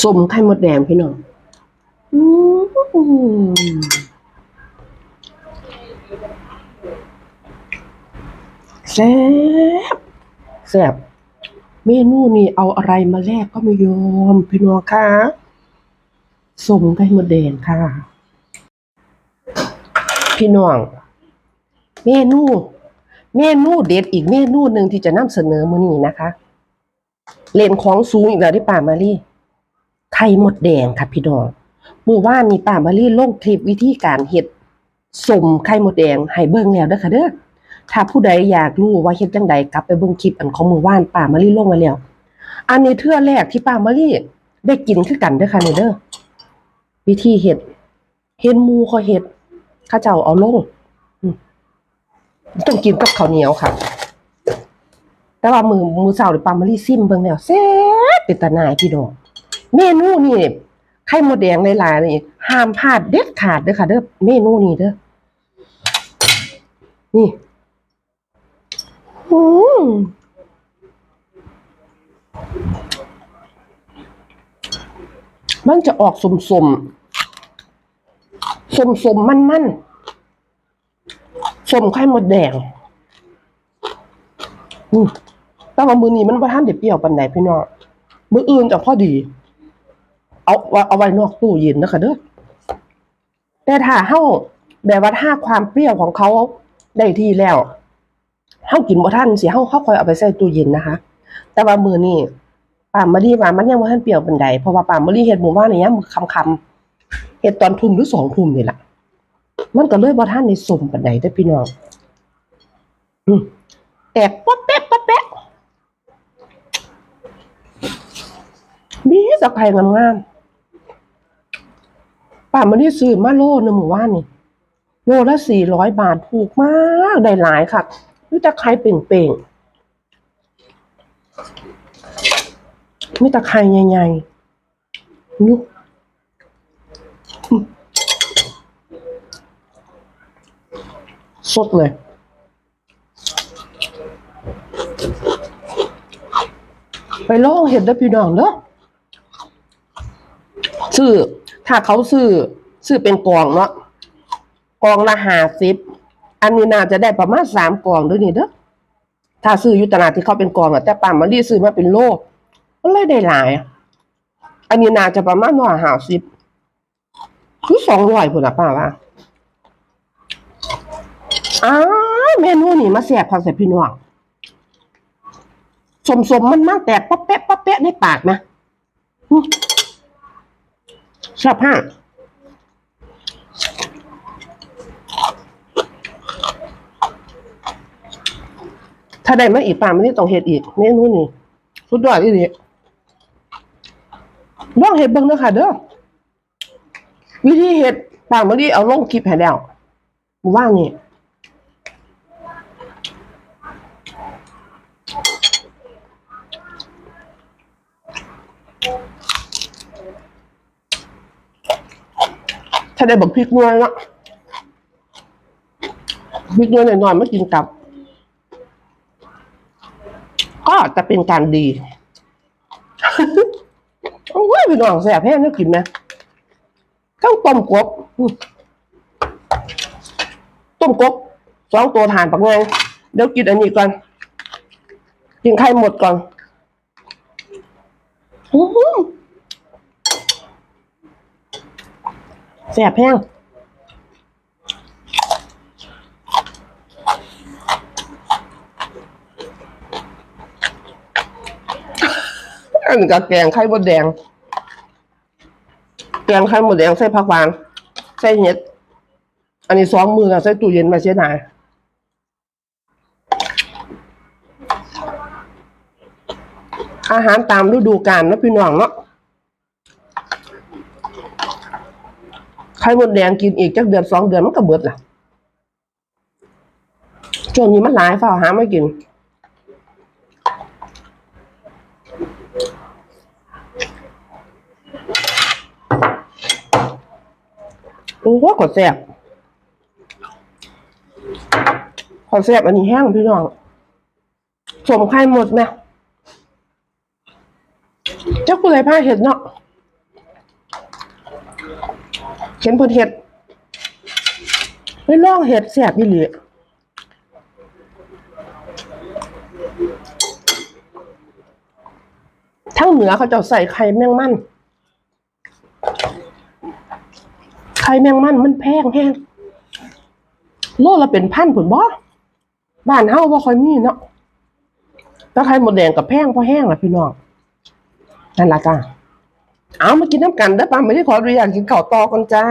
ส้มไข่มดแดงพี่น้องอืมแซ่บแซ่บเมนูนี้เอาอะไรมาแลกก็ไม่ยอมพี่น้องค่ะส้มไข่มดแดงค่ะ พี่น้อง เมนู เมนูเด็ดอีกเมนูหนึ่งที่จะนำเสนอมื้อนี้นะคะ เล่นของสูงอีกแล้วที่ป่ามารี ไข่หมดแดงค่ะพี่น้องมือว่านมีป่ามารีลงคลิปวิธีการเฮ็ดสมไข่หมดแดงให้เบิ่งแล้วเด้อค่ะเด้อถ้าผู้ใดอยากรู้ว่าเฮ็ดจังใดกลับไปเบิ่งคลิปอันของมือว่านป่ามารีลงไว้แล้วอันนี้เทื่อแรกที่ป่ามารีได้กินคือกันเด้อค่ะนี่เด้อวิธีเฮ็ดเห็นหมูเขาเฮ็ดเขาเจ้าเอาลงต้องกินกับข้าวเหนียวค่ะ แต่ว่ามือมือเสาหรือปลามารีซิมเบิ่งแล้วแซ่บเป็นตาหนายพี่น้อง เมนูนี่ไข่มดแดงหลายๆนี่ห้ามพลาดเด็ดขาดเด้อค่ะเด้อเมนูนี้เด้อนี่อืมมันจะออกสมสมสมสมมันมันๆสมไข่มดแดงอืมแต่ว่ามือนี้มันบ่ทันได้เปรี้ยวปานใดพี่น้องมืออื่นจะพอดี เอาไว้เอาไว้นอกตู้เย็นนะคะเด้อแต่ถ้าเฮาแบบว่าถ้าความเปรี้ยวของเขาได้ที่แล้วเฮากินบ่ทันสิเฮาเฮาค่อยเอาไปใส่ตู้เย็นนะคะ แต่ว่ามื้อนี้ป้ามะลิว่ามันยังบ่ทันเปรี้ยวปานใดเพราะว่าป้ามะลิเฮ็ดหมู่บ้านนี่ยามค่ำๆเฮ็ดตอนทุ่มหรือ2ทุ่มนี่ล่ะมันก็เลยบ่ทันได้สมปานใดเด้อพี่น้องอืมแตกป๊อปแป๊ะป๊อปแป๊ะมีสักไผ่งามๆ ป่ามันได้ซื้อมาโลนึงหมู่ว่านนี่โลละสี่ร้อยบาทถูกมากได้หลายค่ะมีต่ไข่เป่งๆมีต่ไข่ใหญ่ๆนุกสดเลยไปลองเห็ดได้พี่น้องเด้อซื้อ ถ้าเขาซื้อซื้อเป็นกล่องเนาะกล่องละห้าสิบอันนี้น่าจะได้ประมาณสามกล่องด้วยนี่เด้อถ้าซื้ออยู่ตลาดที่เขาเป็นกล่องอะแต่ป้ามารีซื้อมาเป็นโลมันเลยได้หลาย อันนี้น่าจะประมาณร้อยห้าสิบคือสองร้อยพุ่นละป้าว่าอ้าเมนูนี่มาแสบพักใส่พี่น้องสมสมมันมากแตกป๊อปแป๊ะป๊อปแป๊ะในปากนะ ชอบห้าถ้าได้มาอีกป่ามันนี่ต้องเห็ดอีกเมนูนี่สุดยอดอีนี่ลองเห็ดเบิ่งเด้อค่ะเด้อวิธีเห็ดป่ามันนี่เอาลงคลิปให้แล้วว่างนี่ ถ้าได้บักพริกนวลละพริกนวลหน่อยๆไม่กินกับ ก็จะเป็นการดีโอ้ยพี่น้องแสบแห้งน่ากินไหมข้าวต้มกบต้มกบสองตัวทานปักไงเดี๋ยวกินอันนี้ก่อน กินไข่หมดก่อน อือหือ แสบแห้งอันนี้ก็แกงไข่มดแดง แกงไข่มดแดงใส่ผักหวาน ใส่เห็ด อันนี้สองมืออะใส่ตู้เย็นมาเสียดายอาหารตามฤดูกาลเนาะพี่น้องเนาะ ไข่มดแดงกินอีกจักเดือนสองเดือนมันก็เบิดล่ะช่วงนี้มันหลายฝ้าหาไม่กิน โอ้โหขอแซ่บขอแซ่บอันนี้แห้งพี่น้องสมไข่หมดไหมเจ้าผู้ไรผ้าเห็ดเนาะ เห็นเพิ่นเฮ็ดไปลองเฮ็ดแซ่บอีหลีทั้งเหนือเขาจะใส่ไข่แมงมัน ไข่แมงมันมันแพงแฮงโลละเป็นพันผุนบ่บ้านเฮาบ่ค่อยมีเนาะแต่ไข่หมดแดงกับแพงพอแห้งล่ะพี่น้องนั่นล่ะจ้า เอามากินน้ำกันได้อป้าไม่ได้ขออนุญาตกินข้าวตอก่อนจ้า